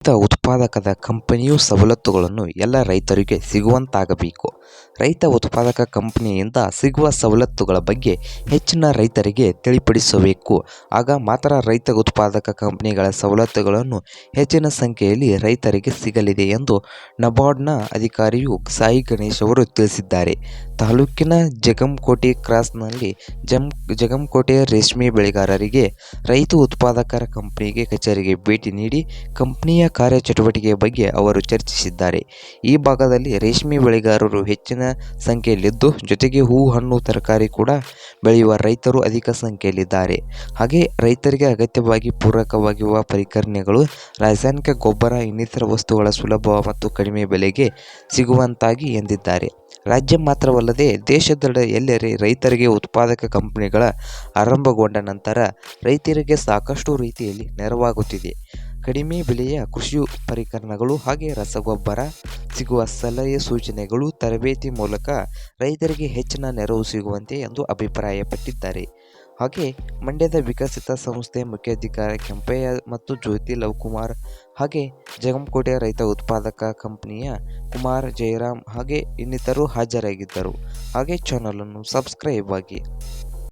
ರೈತ ಉತ್ಪಾದಕದ ಕಂಪನಿಯು ಸವಲತ್ತುಗಳನ್ನು ಎಲ್ಲ ರೈತರಿಗೆ ಸಿಗುವಂತಾಗಬೇಕು. ರೈತ ಉತ್ಪಾದಕ ಕಂಪನಿಯಿಂದ ಸಿಗುವ ಸವಲತ್ತುಗಳ ಬಗ್ಗೆ ಹೆಚ್ಚಿನ ರೈತರಿಗೆ ತಿಳಿಪಡಿಸಬೇಕು. ಆಗ ಮಾತ್ರ ರೈತ ಉತ್ಪಾದಕ ಕಂಪನಿಗಳ ಸವಲತ್ತುಗಳನ್ನು ಹೆಚ್ಚಿನ ಸಂಖ್ಯೆಯಲ್ಲಿ ರೈತರಿಗೆ ಸಿಗಲಿದೆ ಎಂದು ನಬಾರ್ಡ್ನ ಅಧಿಕಾರಿಯು ಸಾಯಿ ಗಣೇಶ್ ಅವರು ತಿಳಿಸಿದ್ದಾರೆ. ತಾಲೂಕಿನ ಜಗಂಕೋಟೆ ಕ್ರಾಸ್ನಲ್ಲಿ ಜಮ್, ಜಗಂಕೋಟೆಯ ರೇಷ್ಮೆ ಬೆಳೆಗಾರರಿಗೆ ರೈತ ಉತ್ಪಾದಕರ ಕಂಪನಿಗೆ ಕಚೇರಿಗೆ ಭೇಟಿ ನೀಡಿ ಕಂಪನಿಯ ಕಾರ್ಯಚಟುವಟಿಕೆ ಬಗ್ಗೆ ಅವರು ಚರ್ಚಿಸಿದ್ದಾರೆ. ಈ ಭಾಗದಲ್ಲಿ ರೇಷ್ಮೆ ಬೆಳೆಗಾರರು ಹೆಚ್ಚಿನ ಸಂಖ್ಯೆಯಲ್ಲಿದ್ದು, ಜೊತೆಗೆ ಹೂ ಹಣ್ಣು ತರಕಾರಿ ಕೂಡ ಬೆಳೆಯುವ ರೈತರು ಅಧಿಕ ಸಂಖ್ಯೆಯಲ್ಲಿದ್ದಾರೆ. ಹಾಗೆ ರೈತರಿಗೆ ಅಗತ್ಯವಾಗಿ ಪೂರಕವಾಗಿರುವ ಪರಿಕರಣೆಗಳು ರಾಸಾಯನಿಕ ಗೊಬ್ಬರ, ಇನ್ನಿತರ ವಸ್ತುಗಳ ಸುಲಭ ಮತ್ತು ಕಡಿಮೆ ಬೆಲೆಗೆ ಸಿಗುವಂತಾಗಿ ಎಂದಿದ್ದಾರೆ. ರಾಜ್ಯ ಮಾತ್ರವಲ್ಲದೆ ದೇಶದೆಡೆ ಎಲ್ಲೆಡೆ ರೈತರಿಗೆ ಉತ್ಪಾದಕ ಕಂಪನಿಗಳ ಆರಂಭಗೊಂಡ ನಂತರ ರೈತರಿಗೆ ಸಾಕಷ್ಟು ರೀತಿಯಲ್ಲಿ ನೆರವಾಗುತ್ತಿದೆ. ಕಡಿಮೆ ಬೆಲೆಯ ಕೃಷಿ ಪರಿಕರಗಳು ಹಾಗೆ ರಸಗೊಬ್ಬರ ಸಿಗುವ ಸಲಹೆ ಸೂಚನೆಗಳು ತರಬೇತಿ ಮೂಲಕ ರೈತರಿಗೆ ಹೆಚ್ಚಿನ ನೆರವು ಸಿಗುವಂತೆ ಎಂದು ಅಭಿಪ್ರಾಯಪಟ್ಟಿದ್ದಾರೆ. ಹಾಗೆ ಮಂಡ್ಯದ ವಿಕಸಿತ ಸಂಸ್ಥೆ ಮುಖ್ಯಾಧಿಕಾರಿ ಕೆಂಪಯ್ಯ ಮತ್ತು ಜ್ಯೋತಿ ಲವ್ಕುಮಾರ್ ಹಾಗೆ ಜಗಂಕೋಟೆ ರೈತ ಉತ್ಪಾದಕ ಕಂಪನಿಯ ಕುಮಾರ್ ಜಯರಾಮ್ ಹಾಗೆ ಇನ್ನಿತರರು ಹಾಜರಾಗಿದ್ದರು. ಹಾಗೆ ಚಾನಲನ್ನು ಸಬ್ಸ್ಕ್ರೈಬ್ ಆಗಿ.